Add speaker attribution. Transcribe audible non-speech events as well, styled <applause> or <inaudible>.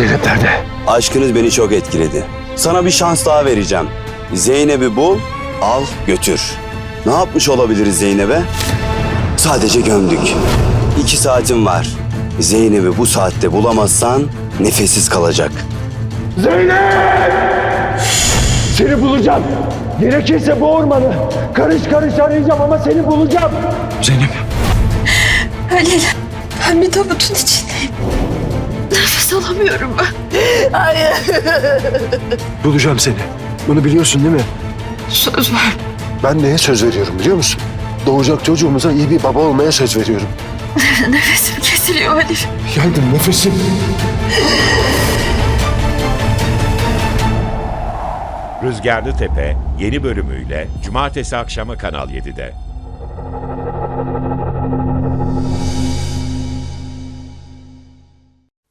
Speaker 1: Zeynep nerede?
Speaker 2: Aşkınız beni çok etkiledi. Sana bir şans daha vereceğim. Zeynep'i bul, al, götür. Ne yapmış olabiliriz Zeynep'e? Sadece gömdük. İki saatin var. Zeynep'i bu saatte bulamazsan nefessiz kalacak.
Speaker 1: Zeynep! Seni bulacağım. Gerekirse bu ormanı karış karış arayacağım ama seni bulacağım. Zeynep.
Speaker 3: Halil, ben bir tabutun içindeyim. Nefes alamıyorum ben.
Speaker 1: Bulacağım seni. Bunu biliyorsun değil mi?
Speaker 3: Söz ver.
Speaker 1: Ben neye söz veriyorum biliyor musun? Doğacak çocuğumuza iyi bir baba olmaya söz veriyorum. <laughs>
Speaker 3: Nefesim kesiliyor Halil.
Speaker 1: Yandım nefesim.
Speaker 4: Rüzgarlı Tepe yeni bölümüyle cumartesi akşamı Kanal 7'de.